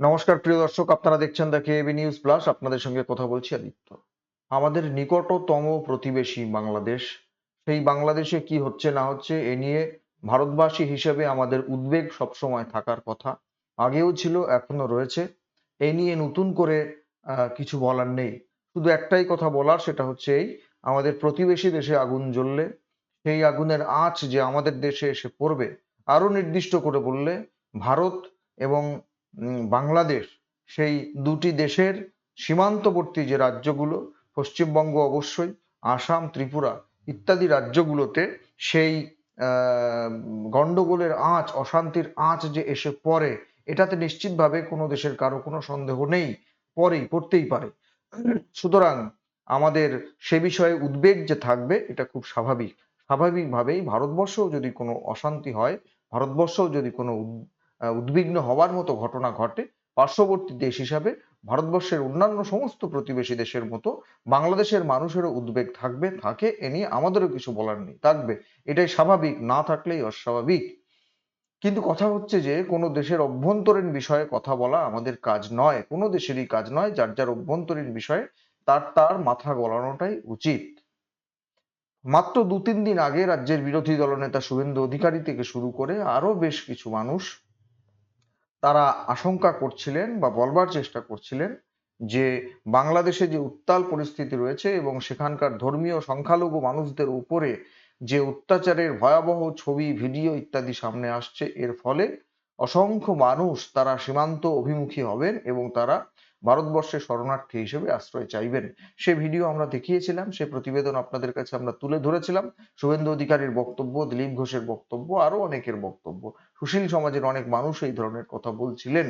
নমস্কার, প্রিয় দর্শক, আপনারা দেখছেন দ্য কেবি নিউজ প্লাস আপনাদের সঙ্গে কথা বলছি আদিত্য। আমাদের নিকটতম প্রতিবেশী বাংলাদেশ, সেই বাংলাদেশে কি হচ্ছে, না হচ্ছে, এ নিয়ে ভারতবাসী হিসেবে আমাদের উদ্বেগ সবসময় থাকার কথা, আগেও ছিল এখনও রয়েছে। এ নিয়ে নতুন করে কিছু বলার নেই। শুধু একটাই কথা বলার, সেটা হচ্ছে এই, আমাদের প্রতিবেশী দেশে আগুন জ্বললে, সেই আগুনের আঁচ যে আমাদের দেশে এসে পড়বে আরও নির্দিষ্ট করে বললে, ভারত এবং বাংলাদেশ সেই দুটি দেশের সীমান্তবর্তী যে রাজ্যগুলো পশ্চিমবঙ্গ অবশ্যই আসাম ত্রিপুরা ইত্যাদি রাজ্যগুলোতে সেই আহ, গন্ডগোলের আঁচ অশান্তির আঁচ যে এসে পড়ে এটাতে নিশ্চিতভাবে কোনো দেশের কারও কোনো সন্দেহ নেই পরেই পড়তেই পারে। সুতরাং আমাদের সে বিষয়ে উদ্বেগ যে থাকবে এটা খুব স্বাভাবিক। স্বাভাবিকভাবেই ভারতবর্ষেও যদি কোনো অশান্তি হয় ভারতবর্ষেও যদি কোনো উদ্বিগ্ন হওয়ার মতো ঘটনা ঘটে। পার্শ্ববর্তী দেশ হিসাবে ভারতবর্ষের অন্যান্য সমস্ত প্রতিবেশী দেশের মতো বাংলাদেশের মানুষেরও উদ্বেগ থাকবে, থাকে, এ নিয়ে আমাদেরও কিছু বলার নেই। থাকবে। এটাই স্বাভাবিক, না থাকলেই অস্বাভাবিক। কিন্তু কথা হচ্ছে যে, কোনো দেশের অভ্যন্তরীণ বিষয়ে কথা বলা আমাদের কাজ নয়। কোনো দেশেরই কাজ নয়, যার যার অভ্যন্তরীণ বিষয়ে তার তার মাথা গলানোটাই উচিত। মাত্র দু তিন দিন আগে রাজ্যের বিরোধী দলনেতা শুভেন্দু অধিকারী থেকে শুরু করে আরও বেশ কিছু মানুষ তারা আশঙ্কা করছিলেন বা বলবার চেষ্টা করছিলেন যে বাংলাদেশে যে উত্তাল পরিস্থিতি রয়েছে এবং সেখানকার ধর্মীয় সংখ্যালঘু মানুষদের উপরে যে অত্যাচারের ভয়াবহ ছবি, ভিডিও ইত্যাদি সামনে আসছে, এর ফলে অসংখ্য মানুষ তারা সীমান্ত অভিমুখী হবেন এবং তারা ভারতবর্ষের শরণার্থী হিসেবে আশ্রয় চাইবেন। সে ভিডিও আমরা দেখিয়েছিলাম, সে প্রতিবেদন আপনাদের কাছে আমরা তুলে ধরেছিলাম। শুভেন্দু অধিকারীর বক্তব্য, দিলীপ ঘোষের বক্তব্য আরও অনেকের বক্তব্য। সুশীল সমাজের অনেক মানুষ এই ধরনের কথা বলছিলেন।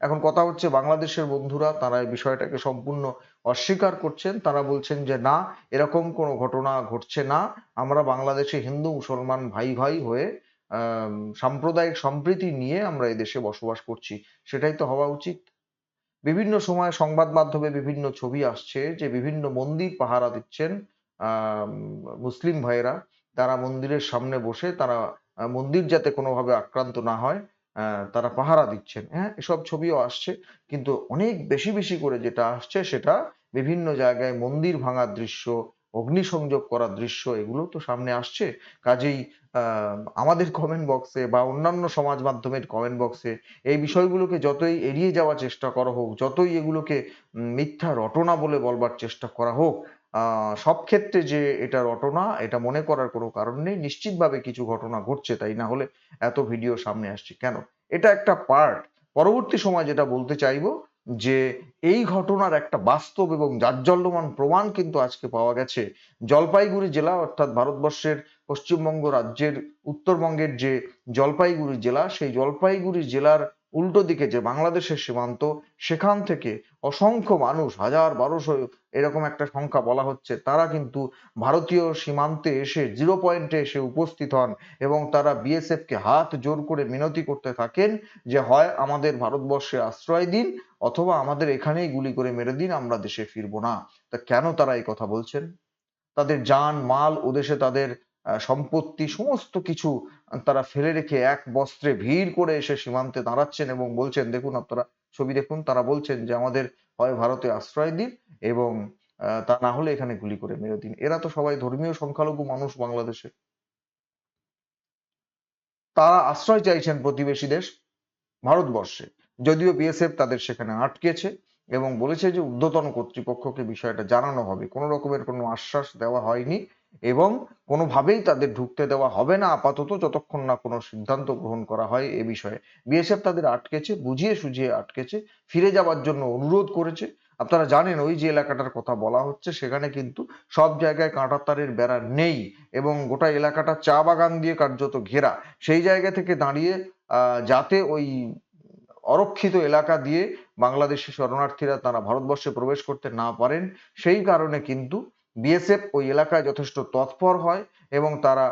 এখন কথা হচ্ছে বাংলাদেশের বন্ধুরা, তারা এই বিষয়টাকে সম্পূর্ণ অস্বীকার করছেন। তারা বলছেন যে, না, এরকম কোনো ঘটনা ঘটছে না। আমরা বাংলাদেশে হিন্দু, মুসলমান ভাই ভাই হয়ে সাম্প্রদায়িক সম্প্রীতি নিয়ে আমরা এই দেশে বসবাস করছি। সেটাই তো হওয়া উচিত। বিভিন্ন সময় সংবাদ মাধ্যমে বিভিন্ন ছবি আসছে যে বিভিন্ন মন্দির পাহারা দিচ্ছেন মুসলিম ভাইয়েরা। তারা মন্দিরের সামনে বসে তারা মন্দির যাতে কোনোভাবে আক্রান্ত না হয় তারা পাহারা দিচ্ছেন। হ্যাঁ এসব ছবিও আসছে। কিন্তু অনেক বেশি বেশি করে যেটা আসছে সেটা বিভিন্ন জায়গায় মন্দির ভাঙার দৃশ্য অগ্নিসংযোগ করার দৃশ্য, এগুলো তো সামনে আসছে। কাজেই আমাদের কমেন্ট বক্সে বা অন্যান্য সমাজ মাধ্যমের কমেন্ট বক্সে এই বিষয়গুলোকে যতই এড়িয়ে যাওয়ার চেষ্টা করা হোক, যতই এগুলোকে মিথ্যা রটনা বলে বলবার চেষ্টা করা হোক সব ক্ষেত্রে যে এটা রটনা, এটা মনে করার কোনো কারণ নেই। নিশ্চিতভাবে কিছু ঘটনা ঘটছে, তাই না হলে এত ভিডিও সামনে আসছে। কেন? এটা একটা পার্ট পরবর্তী সময় যেটা বলতে চাইব যে এই ঘটনার একটা বাস্তব এবং জাজ্জল্যমান প্রমাণ কিন্তু আজকে পাওয়া গেছে। জলপাইগুড়ি জেলা, অর্থাৎ ভারতবর্ষের পশ্চিমবঙ্গ রাজ্যের উত্তরবঙ্গের যে জলপাইগুড়ি জেলা, সেই জলপাইগুড়ি জেলার উল্টো দিকে যে বাংলাদেশের সীমান্ত, সেখান থেকে অসংখ্য মানুষ, হাজার বারোশো এরকম একটা সংখ্যা বলা হচ্ছে, তারা কিন্তু ভারতীয় সীমান্তে এসে জিরো পয়েন্টে এসে উপস্থিত হন এবং তারা বিএসএফ কে হাত জোর করে মিনতি করতে থাকেন যে, হয় আমাদের ভারতবর্ষে আশ্রয় দিন অথবা আমাদের এখানেই গুলি করে মেরে দিন, আমরা দেশে ফিরবো না। তা কেন তারা এই কথা বলছেন? তাদের যান, মাল ওদেশে তাদের সম্পত্তি সমস্ত কিছু তারা ফেলে রেখে এক বস্ত্রে ভিড় করে এসে সীমান্তে দাঁড়াচ্ছেন এবং বলছেন, দেখুন আপনারা, ছবি দেখুন, তারা বলছেন যে আমাদের হয় ভারতে আশ্রয় দিন এবং তা না হলে এখানে গুলি করে মেরে দিন। এরা তো সবাই ধর্মীয় সংখ্যালঘু মানুষ বাংলাদেশে। তারা আশ্রয় চাইছেন প্রতিবেশী দেশ ভারতবর্ষে। যদিও বিএসএফ তাদের সেখানে আটকেছে এবং বলেছে যে ঊর্ধ্বতন কর্তৃপক্ষকে বিষয়টা জানানো হবে। কোনো রকমের কোনো আশ্বাস দেওয়া হয়নি। এবং কোনোভাবেই তাদের ঢুকতে দেওয়া হবে না আপাতত যতক্ষণ না কোনো সিদ্ধান্ত গ্রহণ করা হয় এ বিষয়ে। বিএসএফ তাদের আটকেছে, বুঝিয়ে সুঝিয়ে আটকেছে, ফিরে যাওয়ার জন্য অনুরোধ করেছে। আপনারা জানেন ওই যে এলাকাটার কথা বলা হচ্ছে, সেখানে কিন্তু সব জায়গায় কাঁটা তারের বেড়া নেই এবং গোটা এলাকাটা চা বাগান দিয়ে কার্যত ঘেরা। সেই জায়গা থেকে দাঁড়িয়ে যাতে ওই অরক্ষিত এলাকা দিয়ে বাংলাদেশি শরণার্থীরা তারা ভারতবর্ষে প্রবেশ করতে না পারেন, সেই কারণে কিন্তু বিএসএফ ওই এলাকায় যথেষ্ট তৎপর হয় এবং তারা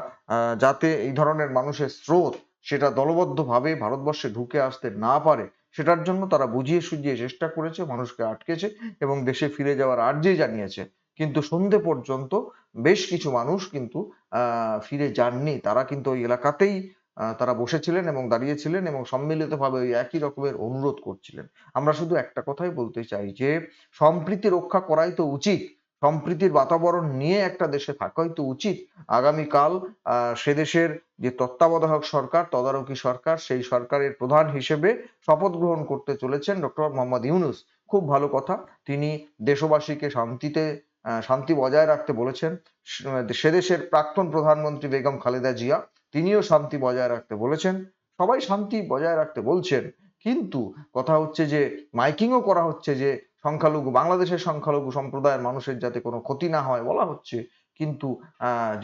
যাতে এই ধরনের মানুষের স্রোত সেটা দলবদ্ধভাবে ভারতবর্ষে ঢুকে আসতে না পারে, সেটার জন্য তারা বুঝিয়ে সুঝিয়ে চেষ্টা করেছে, মানুষকে আটকেছে এবং দেশে ফিরে যাওয়ার আর্জি জানিয়েছে। কিন্তু সন্ধে পর্যন্ত বেশ কিছু মানুষ কিন্তু ফিরে যাননি। তারা কিন্তু ওই এলাকাতেই তারা বসেছিলেন এবং দাঁড়িয়েছিলেন এবং সম্মিলিতভাবে ওই একই রকমের অনুরোধ করছিলেন। আমরা শুধু একটা কথাই বলতে চাই যে, সম্প্রীতি রক্ষা করাই তো উচিত। সম্প্রীতির বাতাবরণ নিয়ে একটা দেশে থাকাই তো উচিত। আগামীকাল সে দেশের যে তত্ত্বাবধায়ক সরকার, তদারকি সরকার, সেই সরকারের প্রধান হিসেবে শপথ গ্রহণ করতে চলেছেন ডক্টর মোহাম্মদ ইউনুস। খুব ভালো কথা। তিনি দেশবাসীকে শান্তিতে শান্তি বজায় রাখতে বলেছেন। সে দেশের প্রাক্তন প্রধানমন্ত্রী বেগম খালেদা জিয়া, তিনিও শান্তি বজায় রাখতে বলেছেন। সবাই শান্তি বজায় রাখতে বলছেন। কিন্তু কথা হচ্ছে যে, মাইকিংও করা হচ্ছে যে সংখ্যালঘু, বাংলাদেশের সংখ্যালঘু সম্প্রদায়ের মানুষের যাতে কোনো ক্ষতি না হয় বলা হচ্ছে, কিন্তু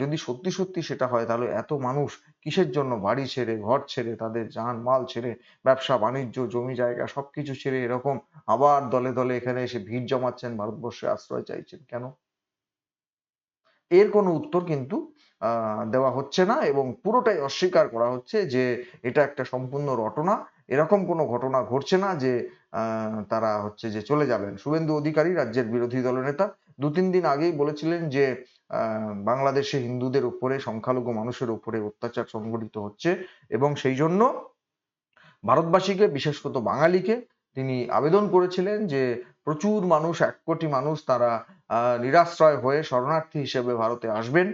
যদি সত্যি সত্যি সেটা হয় তাহলে এত মানুষ কিসের জন্য বাড়ি ছেড়ে, ঘর ছেড়ে, তাদের যান মাল ছেড়ে, ব্যবসা, বাণিজ্য, জমি জায়গা সবকিছু ছেড়ে এরকম আবার দলে দলে এখানে এসে ভিড় জমাচ্ছেন, ভারতবর্ষে আশ্রয় চাইছেন কেন? এর কোনো উত্তর কিন্তু দেওয়া হচ্ছে না এবং পুরোটাই অস্বীকার করা হচ্ছে যে এটা একটা সম্পূর্ণ রটনা এরকম কোনো ঘটনা ঘটছে না যে তারা হচ্ছে যে চলে যাবেন। শুভেন্দু অধিকারী, রাজ্যের বিরোধী দলনেতা দু তিন দিন আগেই বলেছিলেন যে বাংলাদেশে হিন্দুদের উপরে, সংখ্যালঘু মানুষের উপরে অত্যাচার সংঘটিত হচ্ছে এবং সেই জন্য ভারতবাসীকে, বিশেষ করে বাঙালিকে, তিনি আবেদন করেছিলেন যে, প্রচুর মানুষ, এক কোটি মানুষ তারা নিরাশ্রয় হয়ে শরণার্থী হিসেবে ভারতে আসবেন।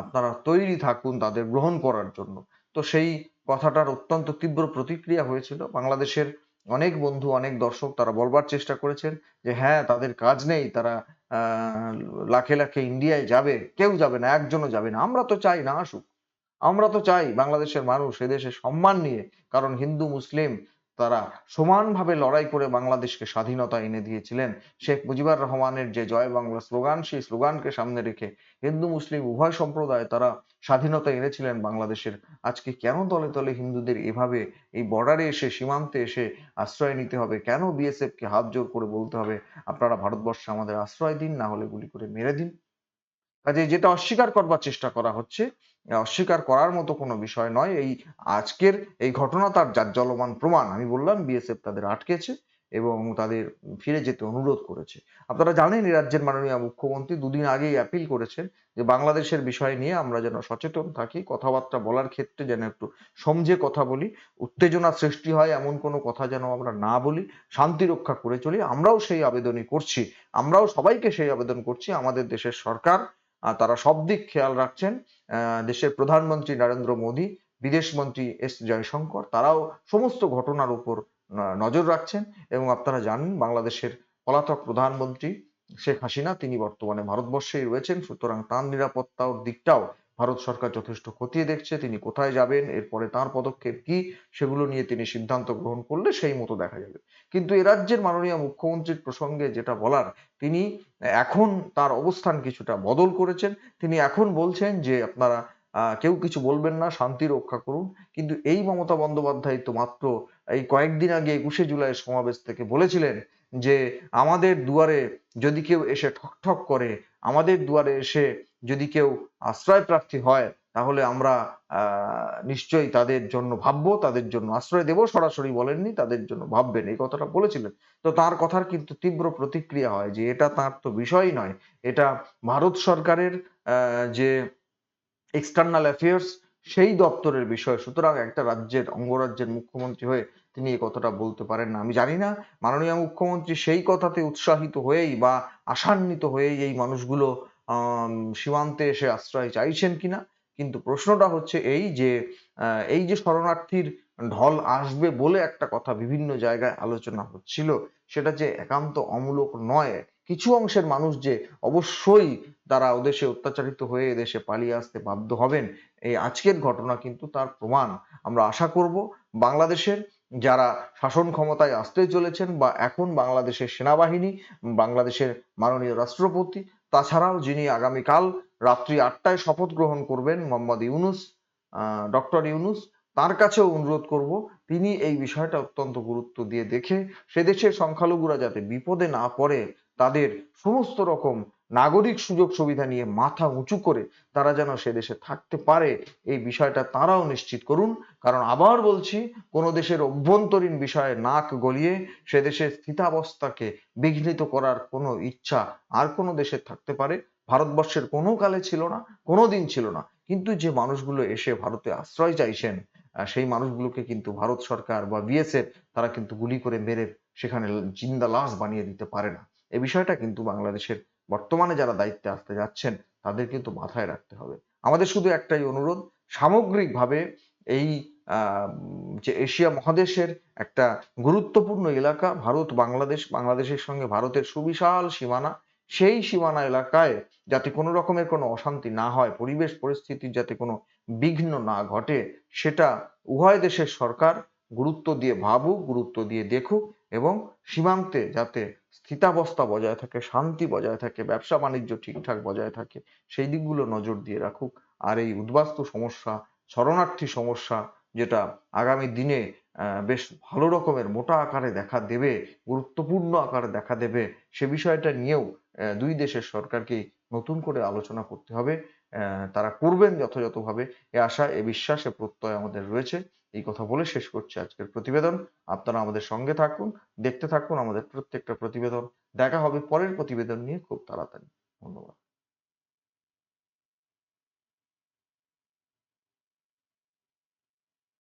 আপনারা তৈরি থাকুন তাদের গ্রহণ করার জন্য। তো সেই কথাটার অত্যন্ত তীব্র প্রতিক্রিয়া হয়েছিল। বাংলাদেশের অনেক বন্ধু, অনেক দর্শক তারা বলবার চেষ্টা করেছেন যে হ্যাঁ তাদের কাজ নেই, তারা লাখে লাখে ইন্ডিয়ায় যাবে, কেউ যাবে না, একজনও যাবে না। আমরা তো চাই না আসুক। আমরা তো চাই বাংলাদেশের মানুষ এদেশে সম্মান নিয়ে, কারণ হিন্দু, মুসলিম তারা সমানভাবে লড়াই করে বাংলাদেশকে স্বাধীনতা এনে দিয়েছিলেন। শেখ মুজিবুর রহমানের যে জয় বাংলা স্লোগান, সেই স্লোগানকে সামনে রেখে হিন্দু, মুসলিম, উভয় সম্প্রদায় তারা স্বাধীনতা এনেছিলেন বাংলাদেশের। আজকে কেন দলে দলে হিন্দুদের এভাবে এই বর্ডারে এসে, সীমান্তে এসে আশ্রয় নিতে হবে? কেন বিএসএফ কে হাত জোর করে বলতে হবে? আপনারা ভারতবর্ষে আমাদের আশ্রয় দিন, না হলে গুলি করে মেরে দিন। কাজে যেটা অস্বীকার করবার চেষ্টা করা হচ্ছে অস্বীকার করার মতো কোনো বিষয় নয়। এই আজকের এই ঘটনা তার জাজ্জলমান প্রমাণ, আমি বললাম বিএসএফ তাদের আটকেছে এবং তাদের ফিরে যেতে অনুরোধ করেছে। আপনারা জানেন রাজ্যের মাননীয় মুখ্যমন্ত্রী দুদিন আগেই অ্যাপিল করেছেন যে বাংলাদেশের বিষয় নিয়ে আমরা যেন সচেতন থাকি, কথাবার্তা বলার ক্ষেত্রে যেন একটু সমঝে কথা বলি, উত্তেজনা সৃষ্টি হয় এমন কোনো কথা যেন আমরা না বলি, শান্তি রক্ষা করে চলি। আমরাও সেই আবেদনই করছি, আমরাও সবাইকে সেই আবেদন করছি, আমাদের দেশের সরকার তারা সব দিক খেয়াল রাখছেন। দেশের প্রধানমন্ত্রী নরেন্দ্র মোদী বিদেশমন্ত্রী এস জয়শঙ্কর, তারাও সমস্ত ঘটনার উপর নজর রাখছেন এবং আপনারা জানেন বাংলাদেশের পলাতক প্রধানমন্ত্রী শেখ হাসিনা, তিনি বর্তমানে ভারতবর্ষেই রয়েছেন, সুতরাং তার নিরাপত্তার দিকটাও ভারত সরকার যথেষ্ট খতিয়ে দেখছে, তিনি কোথায় যাবেন, এরপরে তার পদক্ষেপ কি, সেগুলো নিয়ে তিনি সিদ্ধান্ত গ্রহণ করলে সেই মতো দেখা যাবে। কিন্তু এ রাজ্যের মাননীয় মুখ্যমন্ত্রীর প্রসঙ্গে যেটা বলার, তিনি এখন তার অবস্থান কিছুটা বদল করেছেন। তিনি এখন বলছেন যে, আপনারা কেউ কিছু বলবেন না, শান্তি রক্ষা করুন। কিন্তু এই মমতা বন্দ্যোপাধ্যায় তো মাত্র এই কয়েকদিন আগে একুশে জুলাই সমাবেশ থেকে বলেছিলেন যে, আমাদের দুয়ারে যদি কেউ এসে ঠক ঠক করে, আমাদের দুয়ারে এসে যদি কেউ আশ্রয় প্রার্থী হয়, তাহলে আমরা নিশ্চয়ই তাদের জন্য ভাববো, তাদের জন্য আশ্রয় দেব। সরাসরি বলেননি, তাদের জন্য ভাববেন, এই কথাটা বলেছিলেন। তো তার কথার কিন্তু তীব্র প্রতিক্রিয়া হয় যে এটা তার তো বিষয় নয়। এটা ভারত সরকারের যে এক্সটার্নাল অ্যাফেয়ার্স সেই দপ্তরের বিষয়। সুতরাং একটা রাজ্যের, অঙ্গরাজ্যের মুখ্যমন্ত্রী হয়ে তিনি এই কথাটা বলতে পারেন না। আমি জানি না, মাননীয় মুখ্যমন্ত্রী সেই কথাতে উৎসাহিত হয়েই বা আশান্বিত হয়েই এই মানুষগুলো সীমান্তে এসে আশ্রয় চাইছেন কিনা? কিন্তু প্রশ্নটা হচ্ছে এই যে এই যে শরণার্থীর ঢল আসবে বলে একটা কথা বিভিন্ন জায়গায় আলোচনা হচ্ছিল, সেটা যে একান্ত অমূলক নয়। কিছু অংশের মানুষ যে অবশ্যই তারা ওদেশে অত্যাচারিত হয়ে এদেশে পালিয়ে আসতে বাধ্য হবেন, এই আজকের ঘটনা কিন্তু তার প্রমাণ। আমরা আশা করব বাংলাদেশের যারা শাসন ক্ষমতায় আসতে চলেছেন বা এখন বাংলাদেশের সেনাবাহিনী, বাংলাদেশের মাননীয় রাষ্ট্রপতি তাছাড়াও যিনি আগামীকাল রাত্রি আটটায় শপথ গ্রহণ করবেন মোহাম্মদ ইউনুস ডক্টর ইউনুস, তার কাছেও অনুরোধ করব, তিনি এই বিষয়টা অত্যন্ত গুরুত্ব দিয়ে দেখে, সে দেশের সংখ্যালঘুরা যাতে বিপদে না পড়ে, তাদের সমস্ত রকম নাগরিক সুযোগ সুবিধা নিয়ে মাথা উঁচু করে তারা যেন সে দেশে থাকতে পারে, এই বিষয়টা তারাও নিশ্চিত করুন। কারণ আবার বলছি, কোনো দেশের অভ্যন্তরীণ বিষয়ে নাক গলিয়ে সে দেশের স্থিতাবস্থাকে বিঘ্নিত করার কোনো ইচ্ছা আর কোনো দেশের থাকতে পারে। ভারতবর্ষের কোনো কালে ছিল না, কোনো দিন ছিল না। কিন্তু যে মানুষগুলো এসে ভারতে আশ্রয় চাইছেন সেই মানুষগুলোকে কিন্তু ভারত সরকার বা বিএসএফ তারা কিন্তু গুলি করে মেরে সেখানে জিন্দা লাশ বানিয়ে দিতে পারে না। এই বিষয়টা কিন্তু বাংলাদেশের বর্তমানে যারা দায়িত্বে আসতে যাচ্ছেন, তাদের কিন্তু মাথায় রাখতে হবে। আমাদের শুধু একটাই অনুরোধ, সামগ্রিকভাবে এই যে এশিয়া মহাদেশের একটা গুরুত্বপূর্ণ এলাকা, ভারত, বাংলাদেশ, বাংলাদেশের সঙ্গে ভারতের সুবিশাল সীমানা, সেই সীমানা এলাকায় যাতে কোনো রকমের কোনো অশান্তি না হয়, পরিবেশ পরিস্থিতির যাতে কোনো বিঘ্ন না ঘটে, সেটা উভয় দেশের সরকার গুরুত্ব দিয়ে ভাবুক, গুরুত্ব দিয়ে দেখুক এবং সীমান্তে যাতে স্থিতাবস্থা বজায় থাকে, শান্তি বজায় থাকে, ব্যবসা বাণিজ্য ঠিকঠাক বজায় থাকে, সেই দিকগুলো নজর দিয়ে রাখুক। আর এই উদ্বাস্তু সমস্যা, শরণার্থী সমস্যা যেটা আগামী দিনে বেশ ভালো রকমের মোটা আকারে দেখা দেবে, গুরুত্বপূর্ণ আকারে দেখা দেবে, সে বিষয়টা নিয়েও দুই দেশের সরকারকে নতুন করে আলোচনা করতে হবে। তারা করবেন যথাযথভাবে। এ আশা, এ বিশ্বাস, এ প্রত্যয় আমাদের রয়েছে। এই কথা বলে শেষ করছি আজকের প্রতিবেদন। আপনারা আমাদের সঙ্গে থাকুন, দেখতে থাকুন আমাদের প্রত্যেকটা প্রতিবেদন। দেখা হবে পরের প্রতিবেদন নিয়ে খুব তাড়াতাড়ি। ধন্যবাদ।